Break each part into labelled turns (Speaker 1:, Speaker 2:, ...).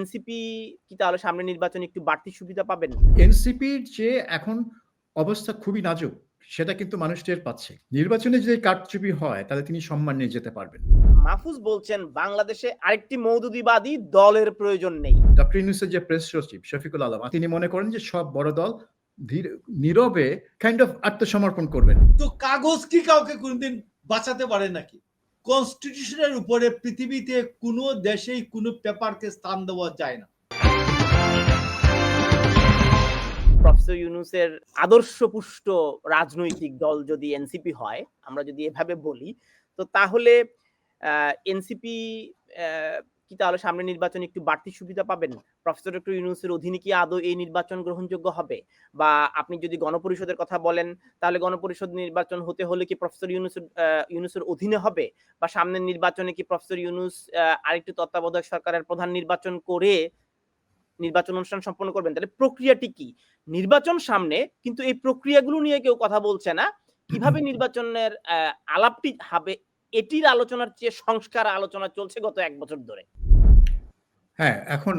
Speaker 1: NCP কি তাহলে সামনে নির্বাচনে একটু বাড়তি সুবিধা পাবেন?
Speaker 2: এনসিপির যে এখন অবস্থা খুবই নাজুক সেটা কিন্তু মানুষ টের পাচ্ছে। নির্বাচনে যদি কারচুপি হয় তাহলে তিনি সম্মান নিয়ে যেতে পারবেন
Speaker 1: মাহফুজ বলছেন বাংলাদেশে আরেকটি মওদুদিবাদী দলের প্রয়োজন নেই।
Speaker 2: ডক্টর ইউনূসের যে প্রেস সচিব শফিকুল আলম তিনি মনে করেন যে সব বড় দল ধীর নীরবে কাইন্ড অফ আত্মসমর্পণ করবেন।
Speaker 3: তো কাগজ কি কাউকে কোনদিন বাঁচাতে পারে নাকি কনস্টিটিউশনের উপরে পৃথিবীতে কোনো দেশেই কোনো পেপারকে স্থান দেওয়া যায় না।
Speaker 1: প্রফেসর ইউনুসের আদর্শপুষ্ট রাজনৈতিক দল যদি এনসিপি হয়, আমরা যদি এভাবে বলি, তো তাহলে এনসিপি কি তাহলে সামনে নির্বাচন একটু বাড়তি সুবিধা পাবেন? প্রফেসর ডক্টর ইউনূসের অধীনে কি আদৌ এই নির্বাচন গ্রহণযোগ্য হবে? বা আপনি যদি গণপরিষদের কথা বলেন, তাহলে গণপরিষদ নির্বাচন হতে হলে কি প্রফেসর ইউনূসের ইউনূসের অধীনে হবে? বা সামনের নির্বাচনে কি প্রফেসর ইউনূস আরেকটু তত্ত্বাবধায়ক সরকারের প্রধান নির্বাচন করে নির্বাচন অনুষ্ঠান সম্পন্ন করবেন? তাহলে প্রক্রিয়াটি কি? নির্বাচন সামনে কিন্তু এই প্রক্রিয়াগুলো নিয়ে কেউ কথা বলছে না। কীভাবে নির্বাচনের আলাপটি হবে এটির আলোচনার চেয়ে সংস্কার আলোচনা চলছে গত এক বছর ধরে।
Speaker 2: হ্যাঁ, এখন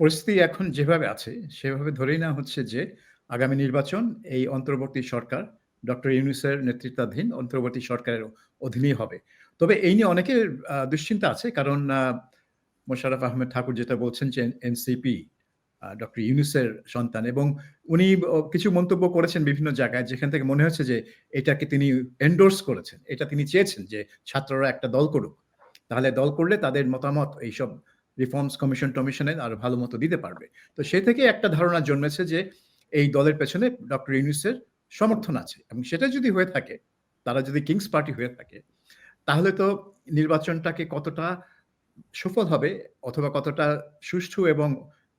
Speaker 2: পরিস্থিতি এখন যেভাবে আছে সেভাবে ধরেই নেওয়া হচ্ছে যে আগামী নির্বাচন এই অন্তর্বর্তী সরকার ডক্টর ইউনূসের নেতৃত্বাধীন অন্তর্বর্তী সরকারের অধীনেই হবে। তবে এই নিয়ে অনেকের দুশ্চিন্তা আছে কারণ মোশারফ আহমেদ ঠাকুর যেটা বলছেন যে এনসিপি ডক্টর ইউনুসের সন্তান এবং উনি কিছু মন্তব্য করেছেন বিভিন্ন জায়গায় যেখান থেকে মনে হচ্ছে যে এটাকে তিনি এন্ডোর্স করেছেন। এটা তিনি চেয়েছেন যে ছাত্ররা একটা দল করুক। তাহলে দল করলে তাদের মতামত এইসব রিফর্মস কমিশন টমিশনে আরও ভালো মতো দিতে পারবে। তো সে থেকে একটা ধারণা জন্মেছে যে এই দলের পেছনে ডক্টর ইউনূসের সমর্থন আছে এবং সেটা যদি হয়ে থাকে, তারা যদি কিংস পার্টি হয়ে থাকে, তাহলে তো নির্বাচনটাকে কতটা সফল হবে অথবা কতটা সুষ্ঠু এবং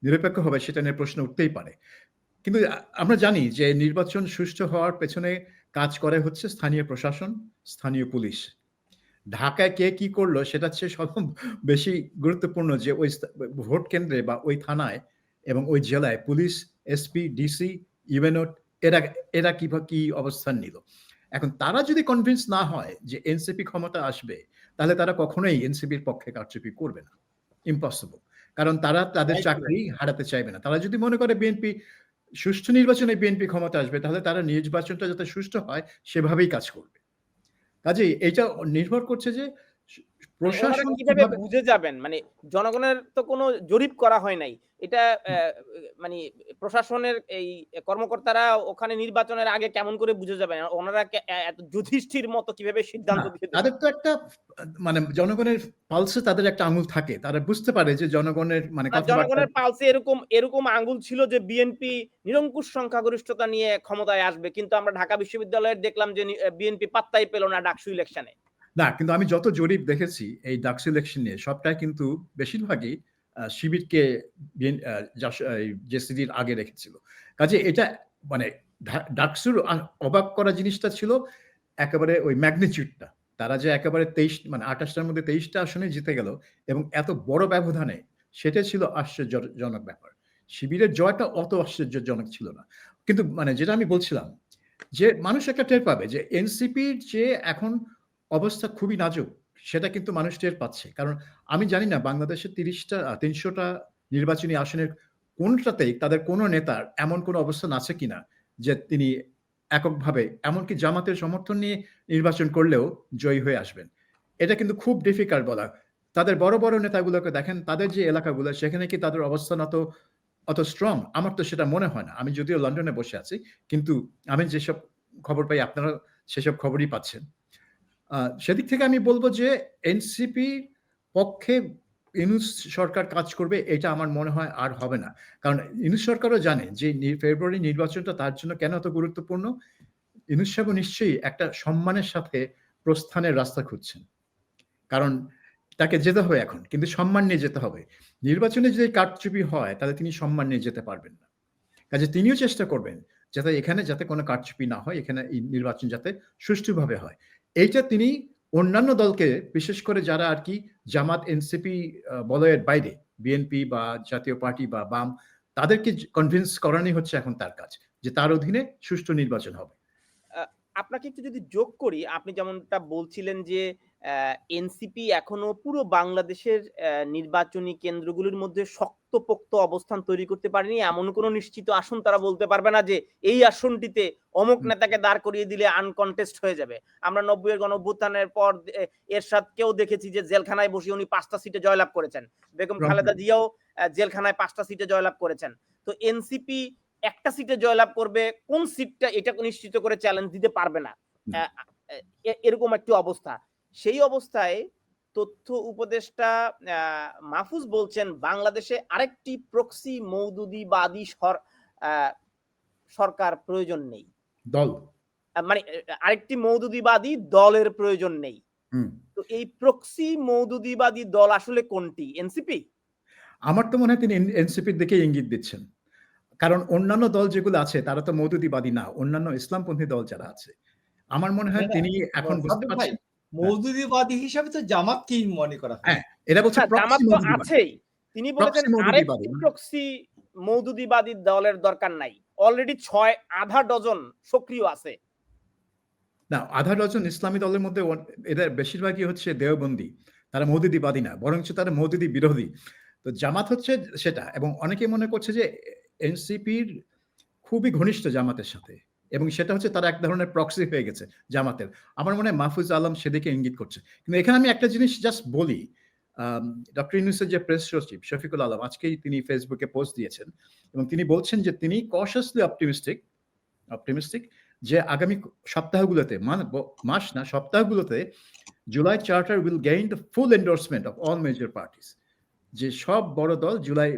Speaker 2: নিরপেক্ষ হবে সেটা নিয়ে প্রশ্ন উঠতেই পারে। কিন্তু আমরা জানি যে নির্বাচন সুষ্ঠু হওয়ার পেছনে কাজ করে হচ্ছে স্থানীয় প্রশাসন, স্থানীয় পুলিশ। ঢাকায় কে কি করল সেটার চেয়ে সব বেশি গুরুত্বপূর্ণ যে ওই ভোট কেন্দ্রে বা ওই থানায় এবং ওই জেলায় পুলিশ, এসপি, ডিসি, ইউএনও এরা এরা কিভা কি অবস্থান নিল। এখন তারা যদি কনভিন্স না হয় যে এনসিপি ক্ষমতা আসবে, তাহলে তারা কখনোই এনসিপির পক্ষে কারচুপি করবে না। ইম্পসিবল। কারণ তারা তাদের চাকরি হারাতে চাইবে না। তারা যদি মনে করে বিএনপি সুষ্ঠু নির্বাচনে বিএনপি ক্ষমতা আসবে তাহলে তারা নির্বাচনটা যাতে সুষ্ঠু হয় সেভাবেই কাজ করবে। কাজেই এইটা নির্ভর করছে যে প্রশাসন
Speaker 1: কীভাবে বুঝে যাবেন? মানে জনগণের তো কোনো জরিপ করা হয় নাই। এটা মানে প্রশাসনের এই কর্মকর্তারা ওখানে নির্বাচনের আগে কেমন করে বুঝে যাবেন? ওনারা এত যুধিষ্ঠির মতো কীভাবে সিদ্ধান্ত দিয়ে
Speaker 2: তাদের তো একটা মানে জনগণের পালসে তাদের একটা আঙুল থাকে। তারা বুঝতে পারে যে জনগণের মানে
Speaker 1: জনগণের পালসে এরকম এরকম আঙ্গুল ছিল যে বিএনপি নিরঙ্কুশ সংখ্যাগরিষ্ঠতা নিয়ে ক্ষমতায় আসবে। কিন্তু আমরা ঢাকা বিশ্ববিদ্যালয়ের দেখলাম যে বিএনপি পাত্তাই পেল না ডাকসু ইলেকশনে।
Speaker 2: না, কিন্তু আমি যত জরিপ দেখেছি এই ডাক সিলেকশন নিয়ে সবটাই কিন্তু বেশিরভাগই শিবিরকে জেসিডির আগে রেখেছিল। কাজে এটা মানে ডাকসুর অবাক করা জিনিসটা ছিল একেবারে ওই ম্যাগনিটিউডটা। তারা যে একেবারে ২৩ মানে আঠাশটার মধ্যে তেইশটা আসনে জিতে গেল এবং এত বড় ব্যবধানে সেটা ছিল আশ্চর্যজনক ব্যাপার। শিবিরের জয়টা অত আশ্চর্যজনক ছিল না। কিন্তু মানে যেটা আমি বলছিলাম যে মানুষ একটা টের পাবে যে এনসিপির যে এখন অবস্থা খুবই নাজুক সেটা কিন্তু মানুষ টের পাচ্ছে। কারণ আমি জানি না বাংলাদেশের ৩০ টা আ ৩০০ টা নির্বাচনী আসনের কোনটাতেই তাদের কোন নেতার এমন কোন অবস্থান আছে কিনা যে তিনি এককভাবে এমনকি জামাতের সমর্থন নিয়ে নির্বাচন করলেও জয়ী হয়ে আসবেন। এটা কিন্তু খুব ডিফিকাল্ট বলা। তাদের বড়, বড় নেতাগুলোকে দেখেন তাদের যে এলাকাগুলো সেখানে কি তাদের অবস্থান অত অত স্ট্রং? আমার তো সেটা মনে হয় না। আমি যদিও লন্ডনে বসে আছি। কিন্তু আমি যেসব খবর পাই আপনারা সেসব খবরই পাচ্ছেন। সেদিক থেকে আমি বলব যে এনসিপির পক্ষে ইউনূস সরকার কাজ করবে এটা আমার মনে হয় আর হবে না। কারণ ইউনূস সরকারও জানে যে ফেব্রুয়ারি নির্বাচনটা তার জন্য কেন এত গুরুত্বপূর্ণ? ইউনূস সাহেবও নিশ্চয়ই একটা সম্মানের সাথে প্রস্থানের রাস্তা খুঁজছেন। কারণ তাকে যেতে হবে এখন। কিন্তু সম্মান নিয়ে যেতে হবে। নির্বাচনে যদি কারচুপি হয় তাহলে তিনি সম্মান নিয়ে যেতে পারবেন না। কাজে তিনিও চেষ্টা করবেন যাতে এখানে যাতে কোনো কারচুপি না হয়, এখানে এই নির্বাচন যাতে সুষ্ঠুভাবে হয়। এইটা তিনি অন্যান্য দলকে বিশেষ করে যারা আর কি জামাত এনসিপি বলয়ের বাইরে বিএনপি বা জাতীয় পার্টি বা বাম তাদেরকে কনভিন্স করানোই হচ্ছে এখন তার কাজ। যে তার অধীনে সুষ্ঠু নির্বাচন হবে।
Speaker 1: আপনাকে একটু যদি যোগ করি, আপনি যেমনটা বলছিলেন যে এনসিপি এখনও পুরো বাংলাদেশের নির্বাচনী কেন্দ্রগুলোর মধ্যে শক্তপোক্ত অবস্থান তৈরি করতে পারেনি। এমন কোনো নিশ্চিত আসন তারা বলতে পারবে না যে এই আসনটিতে অমুক নেতাকে দাঁড় করিয়ে দিলে আনকনটেস্ট হয়ে যাবে। আমরা নব্বই এর গণঅভ্যুত্থানের পর এ- এরশাদকেও দেখেছি যে জেলখানায় বসে উনি পাঁচটা সিটে জয়লাভ করেছেন। বেগম খালেদা জিয়াও জেলখানায় পাঁচটা সিটে জয়লাভ করেছেন। তো এনসিপি একটা সিটে জয়লাভ করবে কোন সিটটা এটা নিশ্চিত করে চ্যালেঞ্জ দিতে পারবে না। এরকম একটি অবস্থা। সেই অবস্থায় তথ্য উপদেষ্টা মাহফুজ বলছেন বাংলাদেশে আরেকটি প্রক্সি মৌদুদিবাদী সর সরকার প্রয়োজন নেই।
Speaker 2: দল।
Speaker 1: মানে আরেকটি মৌদুদিবাদী দলের প্রয়োজন নেই। তো এই প্রক্সি মৌদুদিবাদী দল আসলে কোনটি? এনসিপি?
Speaker 2: আমার তো মনে হয় তিনি এনসিপির দিকে ইঙ্গিত দিচ্ছেন। কারণ অন্যান্য দল যেগুলো আছে তারা তো মৌদুদিবাদী না অন্যান্য ইসলামপন্থী দল যারা আছে। আমার মনে হয়
Speaker 3: না,
Speaker 2: তিনি এখন বুঝতে
Speaker 3: সাব্বির
Speaker 2: পারছেন
Speaker 3: মৌদুদিবাদী হিসাবে তো জামাতকেই মনে করা হয়?
Speaker 2: হ্যাঁ এরা বলছে
Speaker 1: হ্যাঁ, জামাত তো আছেই। তিনি বলেছেন প্রক্সি মৌদুদিবাদী দলের দরকার নাই। অলরেডি ছয় আধা ডজন সক্রিয় আছে।
Speaker 2: না আধা ডজন ইসলামী দলের মধ্যে এদের বেশিরভাগই হচ্ছে দেওবন্দি। তারা মৌদুদিবাদী না বরঞ্চ তারা মৌদুদি বিরোধী। তো জামাত হচ্ছে সেটা এবং অনেকে মনে করছে যে এনসিপির খুবই ঘনিষ্ঠ জামাতের সাথে। এবং সেটা হচ্ছে তারা এক ধরনের প্রক্সি হয়ে গেছে জামাতের। আমার মনে হয় মাহফুজ আলম সেদিকে ইঙ্গিত করছে। কিন্তু এখানে আমি একটা জিনিস জাস্ট বলি ডক্টর ইউনুসের যে প্রেস সচিব শফিকুল আলম, আজকেই তিনি ফেসবুকে পোস্ট দিয়েছেন এবং তিনি বলছেন যে তিনি কশাসলি অপটিমিস্টিক অপটিমিস্টিক যে আগামী সপ্তাহগুলোতে মাস না, সপ্তাহগুলোতে July charter will gain the full endorsement of all major parties যে সব বড় দল জুলাই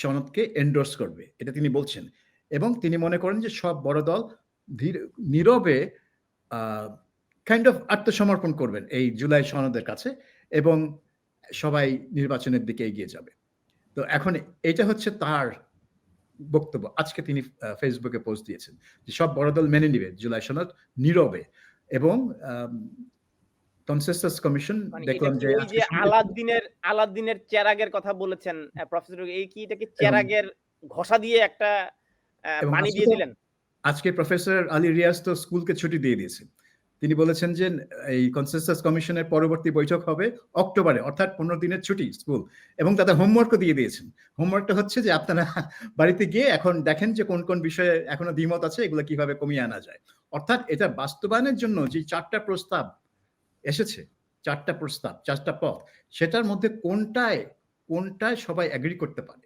Speaker 2: সনদকে এন্ডোর্স করবে, এটা তিনি বলছেন। এবং তিনি মনে করেন যে সব বড় দল নীরবে কাইন্ড অফ আত্মসমর্পণ করবেন এই জুলাই সনদের কাছে এবং সবাই নির্বাচনের দিকে এগিয়ে যাবে। তো এখন এটা হচ্ছে তার বক্তব্য। আজকে তিনি ফেসবুকে পোস্ট দিয়েছেন যে সব বড় দল মেনে নিবে জুলাই সনদ নীরবে এবং কনসেসাস কমিশন
Speaker 1: মানে
Speaker 2: দেখলাম যে
Speaker 1: আলাদিনের আলাদিনের চেরাগের কথা বলেছেন প্রফেসর এই কি এটাকে চেরাগের ঘষা দিয়ে একটা
Speaker 2: আজকে
Speaker 1: দিয়ে দিলেন।
Speaker 2: আজকে প্রফেসর আলী রিয়াজ তো স্কুলকে ছুটি দিয়ে দিয়েছেন তিনি বলেছেন যে এই কনসেনসাস কমিশনের পরবর্তী বৈঠক হবে অক্টোবরে অর্থাৎ পনেরো দিনের ছুটি স্কুল। এবং তাদের হোমওয়ার্কও দিয়ে দিয়েছেন। হোমওয়ার্কটা হচ্ছে যে আপনারা বাড়িতে গিয়ে এখন দেখেন যে কোন কোন বিষয়ে এখনও দ্বিমত আছে এগুলো কীভাবে কমিয়ে আনা যায়। অর্থাৎ এটা বাস্তবায়নের জন্য যে চারটা প্রস্তাব এসেছে চারটা প্রস্তাব চারটা পথ সেটার মধ্যে কোনটায় কোনটায় সবাই অ্যাগ্রি করতে পারে?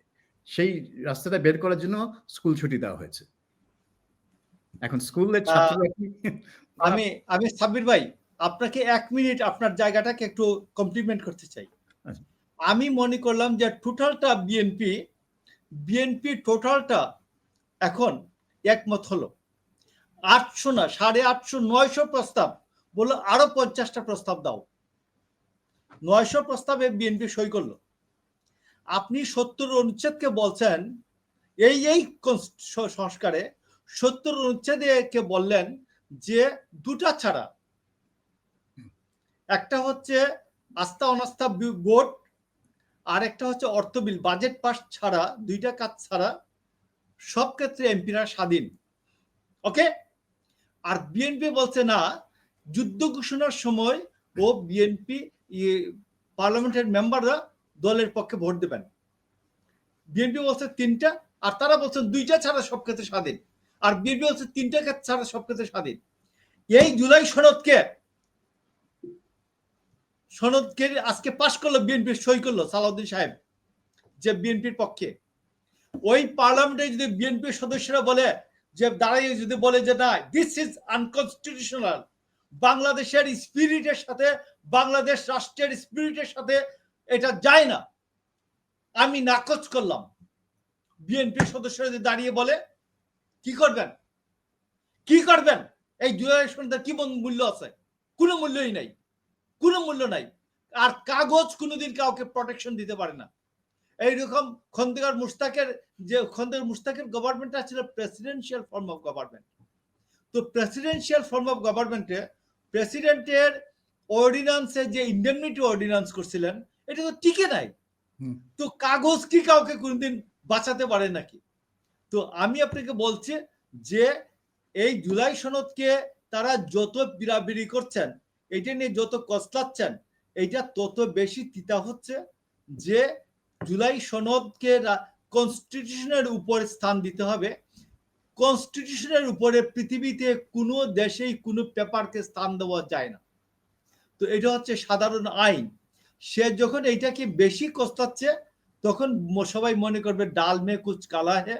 Speaker 2: সেই রাস্তাটা বের করার জন্য স্কুল ছুটি দেওয়া হয়েছে। এখন স্কুলের ছাত্ররা
Speaker 3: আমি আমি সাব্বির ভাই আপনাকে এক মিনিট আপনার জায়গাটাকে একটু কমপ্লিমেন্ট করতে চাই।
Speaker 2: আচ্ছা।
Speaker 3: আমি মনে করলাম যে টোটালটা বিএনপি বিএনপি টোটালটা এখন একমত হলো। আটশো না সাড়ে আটশো নয়শো প্রস্তাব বলল আরও পঞ্চাশটা প্রস্তাব দাও। নয়শো প্রস্তাবে বিএনপি সই করল। আপনি সত্তর অনুচ্ছেদকে বলছেন, এই এই সংস্কারে সত্তর অনুচ্ছেদে কে বললেন যে দুটা ছাড়া। একটা হচ্ছে আস্থা অনাস্থা ভোট আর একটা হচ্ছে অর্থ বিল, বাজেট পাস ছাড়া, দুইটা কাজ ছাড়া, সব ক্ষেত্রে এমপিরা স্বাধীন। ওকে? আর বিএনপি বলছে না, যুদ্ধ ঘোষণার সময় ও বিএনপি পার্লামেন্টের মেম্বাররা দলের পক্ষে ভোট দেবেন। বিএনপি বলছে তিনটা, আর তারা বলছেন দুইটা ছাড়া সব ক্ষেত্রে স্বাধীন। আর বিএনপি বলছে তিনটা ক্ষেত্রে ছাড়া সব ক্ষেত্রে স্বাধীন। এই জুলাই সনদকে সনদকে আজকে পাশ করল বিএনপি, সই করল সালাউদ্দিন সাহেব, যে বিএনপির পক্ষে। ওই পার্লামেন্টে যদি বিএনপির সদস্যরা বলে, যে দাঁড়িয়ে যদি বলে যে না দিস ইজ আনকনস্টিটিউশনাল বাংলাদেশের স্পিরিটের সাথে, বাংলাদেশ রাষ্ট্রের স্পিরিটের সাথে এটা যায় না। আমি নাকচ করলাম। বিএনপির সদস্যরা যদি দাঁড়িয়ে বলে, কি করবেন? কি করবেন? এই জুলাই সন্ধ্যার কি মূল্য আছে? কোনো মূল্যই নাই। কোনো মূল্য নাই। আর কাগজ কোনোদিন কাউকে প্রোটেকশন দিতে পারে না। এইরকম খন্দকার মুস্তাকের যে খন্দকার মুস্তাকের গভর্নমেন্টটা ছিল প্রেসিডেন্সিয়াল ফর্ম অফ গভর্নমেন্ট তো প্রেসিডেন্সিয়াল ফর্ম অফ গভর্নমেন্টে প্রেসিডেন্টের অর্ডিন্যান্সে যে ইন্ডেমনিটি অর্ডিন্যান্স করছিলেন এটা তো টিকে নাই। তো কাগজ কি কাউকে কোনোদিন বাঁচাতে পারে নাকি? তো আমি আপনাকে বলছি যে এই জুলাই সনদকে তারা যত বিড়াবিড়ি করছেন এটা নিয়ে যত কসলাচ্ছেন এইটা তত বেশি তিতা হচ্ছে যে জুলাই সনদকে কনস্টিটিউশনের উপরে স্থান দিতে হবে। কনস্টিটিউশনের উপরে পৃথিবীতে কোনো দেশেই কোনো পেপারকে স্থান দেওয়া যায় না। তো এটা হচ্ছে সাধারণ আইন। সে যখন এইটাকে বেশি কস্তাচ্ছে তখন সবাই মনে করবে ডাল মে কুচ কালা হে